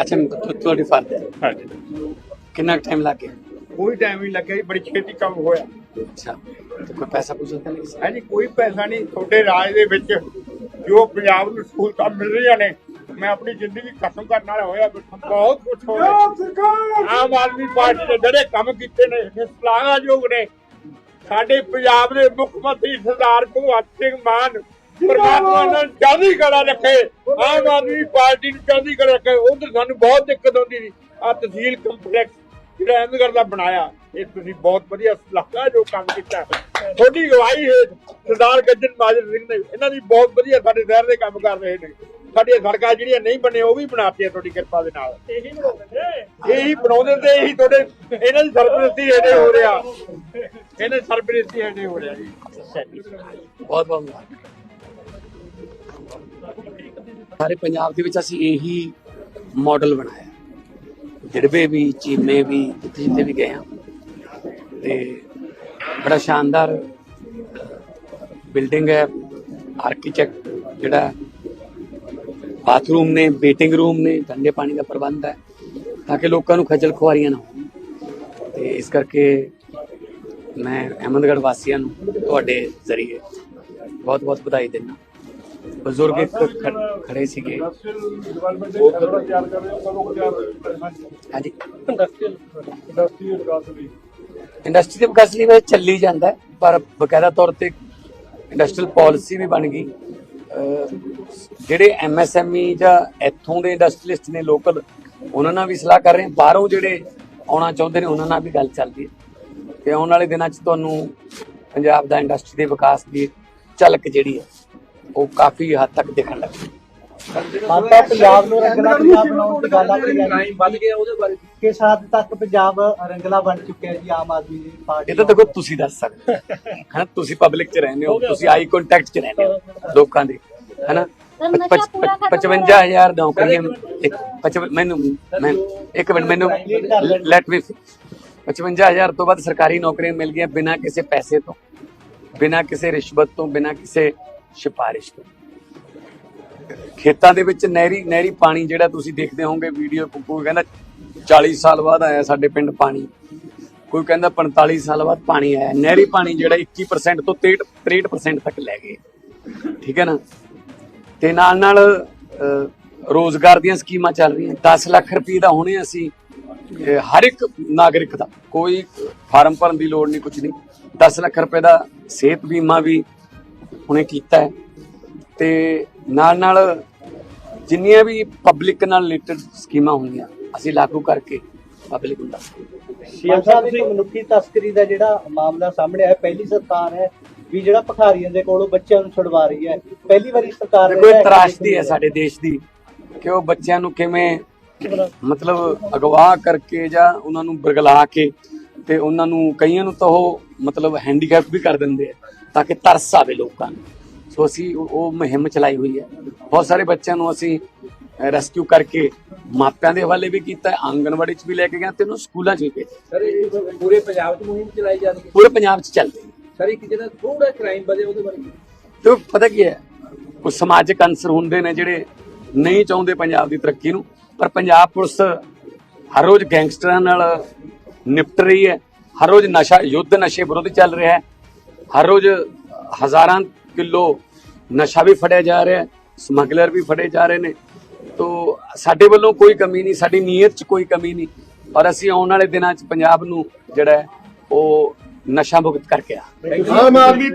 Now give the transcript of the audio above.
ਅੱਛਾ ਤੁ- ਤੁਹਾਡੀ ਫਰਦ ਹੈ। ਹਾਂਜੀ। ਕਿੰਨਾ ਟਾਈਮ ਲੱਗ ਗਿਆ? ਕੋਈ ਟਾਈਮ ਨਹੀਂ ਲੱਗਿਆ ਜੀ ਬੜੀ ਛੇਤੀ ਕੰਮ ਹੋਇਆ। ਅੱਛਾ ਤੇ ਕੋਈ ਪੈਸਾ ਪੂਸਾ ਤਾਂ ਨਹੀਂ ਸੀ? ਹਾਂਜੀ ਕੋਈ ਪੈਸਾ ਨਹੀਂ। ਤੁਹਾਡੇ ਰਾਜ ਦੇ ਵਿੱਚ ਜੋ ਪੰਜਾਬ ਨੂੰ ਸਹੂਲਤਾਂ ਮਿਲ ਰਹੀਆਂ ਨੇ ਮੈਂ ਆਪਣੀ ਜ਼ਿੰਦਗੀ ਖਤਮ ਕਰਨ ਵਾਲਾ ਹੋਇਆ ਬੈਠਾ ਬਹੁਤ ਕੁਝ ਹੋ ਰਿਹਾ। ਆਮ ਆਦਮੀ ਪਾਰਟੀ ਨੇ ਜਿਹੜੇ ਕੰਮ ਕੀਤੇ ਨੇ ਇਹ ਨੇ। ਸਾਡੇ ਪੰਜਾਬ ਦੇ ਮੁੱਖ ਮੰਤਰੀ ਸਰਦਾਰ ਭਗਵੰਤ ਸਿੰਘ ਮਾਨ ਪਰਮਾਤਮਾ ਨਾਲ ਚੜ੍ਹਦੀ ਕਲਾ ਰੱਖੇ। ਆਮ ਆਦਮੀ ਪਾਰਟੀ ਨੂੰ ਚੜ੍ਹਦੀ ਕਲਾ ਰੱਖੇ। ਉਧਰ ਸਾਨੂੰ ਬਹੁਤ ਦਿੱਕਤ ਆਉਂਦੀ ਸੀ। ਆ ਤਹਿਸੀਲ ਕੰਪਲੈਕਸ ਜਿਹੜਾ ਅਹਿਮਦਗੜ੍ਹ ਦਾ ਬਣਾਇਆ ਇਹ ਤੁਸੀਂ ਬਹੁਤ ਵਧੀਆ ਸਲਾਹਾ ਜੋ ਕੰਮ ਕੀਤਾ ਤੁਹਾਡੀ ਅਗਵਾਈ ਹੈ ਸਰਦਾਰ ਗੱਜਨ ਮਾਜਰ ਸਿੰਘ ਨੇ ਇਹਨਾਂ ਦੀ ਬਹੁਤ ਵਧੀਆ ਸਾਡੇ ਸ਼ਹਿਰ ਦੇ ਕੰਮ ਕਰ ਰਹੇ ਨੇ। ਸਾਡੀਆਂ ਸੜਕਾਂ ਜਿਹੜੀਆਂ ਨਹੀਂ ਬਣੇ ਉਹ ਵੀ ਬਣਾਤੀਆਂ ਤੁਹਾਡੀ ਕਿਰਪਾ ਦੇ ਨਾਲ। ਇਹੀ ਬਣਾਉਂਦੇ ਇਹੀ ਬਣਾਉਂਦੇ ਤੇ ਇਹੀ ਤੁਹਾਡੇ ਇਹਨਾਂ ਦੀ ਸਰਪ੍ਰਸਤੀ ਹੋ ਰਿਹਾ। ਇਹਨਾਂ ਦੀ ਸਰਪ੍ਰਸਤੀ ਹੋ ਰਿਹਾ ਜੀ। ਬਹੁਤ ਬਹੁਤ ਸਾਰੇ ਪੰਜਾਬ ਦੇ ਵਿੱਚ ਅਸੀਂ ਇਹੀ ਮਾਡਲ ਬਣਾਇਆ। ਜਿਹੜੇ ਵੀ, ਚੀਮੇ ਵੀ ਜਿੱਥੇ ਜਿੱਥੇ ਵੀ ਗਏ ਹਾਂ। ਤੇ ਬੜਾ ਸ਼ਾਨਦਾਰ ਬਿਲਡਿੰਗ ਹੈ ਆਰਕੀਟੈਕਟ ਜਿਹੜਾ ਬਾਥਰੂਮ ਨੇ ਵੇਟਿੰਗ ਰੂਮ ਨੇ ਠੰਡੇ ਪਾਣੀ ਦਾ ਪ੍ਰਬੰਧ ਹੈ, ਤਾਂ ਕਿ ਲੋਕਾਂ ਨੂੰ ਖੱਜਲ ਖੁਆਰੀਆਂ ਨਾ ਹੋਣ। ਤੇ ਇਸ ਕਰਕੇ ਮੈਂ ਅਹਿਮਦਗੜ੍ਹ ਵਾਸੀਆਂ ਨੂੰ ਤੁਹਾਡੇ ਜ਼ਰੀਏ ਬਹੁਤ ਬਹੁਤ ਵਧਾਈ ਦਿੰਦਾ। ਬਜ਼ੁਰਗ ਇੱਕ ਖ- ਖੜੇ ਸੀਗੇ। ਹਾਂਜੀ। ਇੰਡਸਟਰੀ ਦੇ ਵਿਕਾਸ ਲਈ। ਵੈਸੇ ਚੱਲੀ ਜਾਂਦਾ ਹੈ, ਪਰ ਬਕਾਇਦਾ ਤੌਰ ਤੇ ਇੰਡਸਟਰੀਅਲ ਪਾਲਿਸੀ ਵੀ ਬਣ ਗਈ। ਅਹ ਜਿਹੜੇ ਐਮਐਸਐਮਈ ਜਾਂ ਇੱਥੋਂ ਦੇ ਇੰਡਸਟਰੀਲਿਸਟ ਨੇ ਲੋਕਲ ਉਹਨਾਂ ਨਾਲ ਵੀ ਸਲਾਹ ਕਰ ਰਹੇ ਹਾਂ। ਬਾਹਰੋਂ ਜਿਹੜੇ ਆਉਣਾ ਚਾਹੁੰਦੇ ਨੇ ਉਹਨਾਂ ਨਾਲ ਵੀ ਗੱਲ ਚੱਲਦੀ ਹੈ। ਤੇ ਆਉਣ ਵਾਲੇ ਦਿਨਾਂ 'ਚ ਤੁਹਾਨੂੰ ਪੰਜਾਬ ਦਾ ਇੰਡਸਟਰੀ ਦੇ ਵਿਕਾਸ ਦੀ ਝਲਕ ਜਿਹੜੀ ਹੈ ਉਹ ਕਾਫੀ ਹੱਦ ਤੱਕ ਦਿਖਣ ਲੱਗੀ ਮਾਤਾ ਪੰਜਾਬ ਨੂੰ ਰੰਗਲਾ ਪੰਜਾਬ ਬਣਾਉਣ ਦੀ ਗੱਲ ਆਖੀ ਜਾਂਦੀ ਵੱਧ ਗਿਆ ਉਹਦੇ ਬਾਰੇ ਕਿਸ ਹੱਦ ਤੱਕ ਪੰਜਾਬ ਰੰਗਲਾ ਬਣ ਚੁੱਕਿਆ ਹੈ ਜੀ ਆਮ ਆਦਮੀ ਦੀ ਪਾਰਟੀ ਇਹ ਤਾਂ ਦੇਖੋ ਤੁਸੀਂ ਦੱਸ ਸਕਦੇ ਹੋ। ਹੈਨਾ ਤੁਸੀਂ ਪਬਲਿਕ 'ਚ ਰਹਿੰਦੇ ਹੋ ਤੁਸੀਂ ਆਈ ਕੰਟੈਕਟ 'ਚ ਰਹਿੰਦੇ ਹੋ ਲੋਕਾਂ ਦੇ ਹੈਨਾ? ਸਰ, ਨਸ਼ਾ ਪੂਰਾ ਖਤਮ 55000 ਨੌਕਰੀਆਂ ਇੱਕ ਮੈਨੂੰ ਮੈਂ ਇੱਕ ਮਿੰਟ ਮੈਨੂੰ ਲੈਟ ਮੀ 55000 ਤੋਂ ਵੱਧ ਸਰਕਾਰੀ ਨੌਕਰੀਆਂ ਮਿਲ ਗਈਆਂ ਬਿਨਾਂ ਕਿਸੇ ਪੈਸੇ ਤੋਂ ਬਿਨਾਂ ਕਿਸੇ ਰਿਸ਼ਵਤ ਤੋਂ ਬਿਨਾਂ ਕਿਸੇ ਸਿਫਾਰਿਸ਼ ਕਰੋ। ਖੇਤਾਂ ਦੇ ਵਿੱਚ ਨਹਿਰੀ ਨਹਿਰੀ ਪਾਣੀ ਜਿਹੜਾ ਤੁਸੀਂ ਦੇਖਦੇ ਹੋਵੋਗੇ ਵੀਡੀਓ ਕੋਈ ਕਹਿੰਦਾ 40 ਸਾਲ ਬਾਅਦ ਆਇਆ ਸਾਡੇ ਪਿੰਡ ਪਾਣੀ। ਕੋਈ ਕਹਿੰਦਾ 45 ਸਾਲ ਬਾਅਦ ਪਾਣੀ ਆਇਆ। ਨਹਿਰੀ ਪਾਣੀ ਜਿਹੜਾ 21% ਤੋਂ 63 63% ਤੱਕ ਲੈ ਗਏ। ਠੀਕ ਹੈ ਨਾ? ਤੇ ਨਾਲ ਨਾਲ ਅਹ, ਰੋਜ਼ਗਾਰ ਦੀਆਂ ਸਕੀਮਾਂ ਚੱਲ ਰਹੀਆਂ। 10 ਲੱਖ ਰੁਪਏ ਦਾ ਹੁਣੇ ਅਸੀਂ ਹਰ ਇੱਕ ਨਾਗਰਿਕ ਦਾ ਕੋਈ ਫਾਰਮ ਭਰਨ ਦੀ ਲੋੜ ਨਹੀਂ ਕੁਝ ਨਹੀਂ। 10 ਲੱਖ ਰੁਪਏ ਦਾ ਸਿਹਤ ਬੀਮਾ ਵੀ ਹੁਣੇ ਕੀਤਾ ਹੈ। ਤੇ ਨਾਲ ਨਾਲ ਜਿੰਨੀਆਂ ਵੀ ਪਬਲਿਕ ਨਾਲ ਰਿਲੇਟਡ ਸਕੀਮਾਂ ਹੁੰਦੀਆਂ ਅਸੀਂ ਲਾਗੂ ਕਰਕੇ ਪਬਲਿਕ ਨੂੰ ਦੱਸ ਸੀਐਮ ਸਾਹਿਬ ਇੱਕ ਮਨੁੱਖੀ ਤਸਕਰੀ ਦਾ ਜਿਹੜਾ ਮਾਮਲਾ ਸਾਹਮਣੇ ਆਇਆ ਪਹਿਲੀ ਸਰਕਾਰ ਹੈ ਵੀ ਜਿਹੜਾ ਭਖਾਰੀਆਂ ਦੇ ਕੋਲੋਂ ਬੱਚਿਆਂ ਨੂੰ ਛੁਡਵਾ ਰਹੀ ਹੈ। ਪਹਿਲੀ ਵਾਰੀ ਸਰਕਾਰ ਨੇ ਇਹ ਤਰਾਸ਼ਦੀ ਹੈ ਸਾਡੇ ਦੇਸ਼ ਦੀ ਕਿ ਉਹ ਬੱਚਿਆਂ ਨੂੰ ਕਿਵੇਂ ਮਤਲਬ ਅਗਵਾ ਕਰਕੇ ਜਾਂ ਉਹਨਾਂ ਨੂੰ ਬਰਗਲਾ ਕੇ ਤੇ ਉਹਨਾਂ ਨੂੰ ਕਈਆਂ ਨੂੰ ਤਾਂ ਉਹ ਮਤਲਬ ਹੈਂਡੀਕੈਪ ਵੀ ਕਰ ਦਿੰਦੇ ਆ ਤਾਂ ਕਿ ਤਰਸ ਆਵੇ ਲੋਕਾਂ ਨੂੰ। ਸੋ ਅਸੀਂ ਉਹ ਉਹ ਮੁਹਿੰਮ ਚਲਾਈ ਹੋਈ ਹੈ। ਬਹੁਤ ਸਾਰੇ ਬੱਚਿਆਂ ਨੂੰ ਅਸੀਂ ਰੈਸਕਿਊ ਕਰਕੇ ਮਾਪਿਆਂ ਦੇ ਹਵਾਲੇ ਵੀ ਕੀਤਾ ਆਂਗਣਵਾੜੀ 'ਚ ਵੀ ਲੈ ਕੇ ਗਏ ਤੇ ਉਹਨੂੰ ਸਕੂਲਾਂ 'ਚ ਵੀ ਭੇਜਿਆ। ਸਰ ਇਹ ਪੂਰੇ ਪੰਜਾਬ 'ਚ ਮੁਹਿੰਮ ਚਲਾਈ ਜਾ ਰਹੀ ਹੈ? ਪੂਰੇ ਪੰਜਾਬ 'ਚ ਚੱਲਦੀ ਹੈ। ਸਰ ਇੱਕ ਜਿਹੜਾ ਥੋੜਾ ਕ੍ਰਾਈਮ ਵਧੇ ਉਹਦੇ ਬਾਰੇ? ਤੇ ਉਹ ਪਤਾ ਕੀ ਹੈ ਕੁਝ ਸਮਾਜਿਕ ਅੰਸਰ ਹੁੰਦੇ ਨੇ ਜਿਹੜੇ ਨਹੀਂ ਚਾਹੁੰਦੇ ਪੰਜਾਬ ਦੀ ਤਰੱਕੀ ਨੂੰ ਪਰ ਪੰਜਾਬ ਪੁਲਿਸ ਹਰ ਰੋਜ਼ ਗੈਂਗਸਟਰਾਂ ਨਾਲ ਨਿਪਟ ਰਹੀ ਹੈ। ਹਰ ਰੋਜ਼ ਨਸ਼ਾ, ਯੁੱਧ ਨਸ਼ੇ ਵਿਰੁੱਧ ਚੱਲ ਰਿਹਾ ਹੈ। ਹਰ ਰੋਜ਼ ਹਜ਼ਾਰਾਂ ਕਿਲੋ ਨਸ਼ਾ ਵੀ ਫੜਿਆ ਜਾ ਰਿਹਾ ਹੈ। ਸਮਗਲਰ ਵੀ ਫੜੇ ਜਾ ਰਹੇ ਨੇ। ਤੋ ਸਾਡੇ ਵੱਲੋਂ ਕੋਈ ਕਮੀ ਨਹੀਂ, ਸਾਡੀ ਨੀਅਤ 'ਚ ਕੋਈ ਕਮੀ ਨਹੀਂ। ਔਰ ਅਸੀਂ ਆਉਣ ਵਾਲੇ ਦਿਨਾਂ 'ਚ ਪੰਜਾਬ ਨੂੰ ਜਿਹੜਾ ਉਹ ਨਸ਼ਾ ਮੁਕਤ ਕਰਕੇ ਆ। ਆਮ ਆਦਮੀ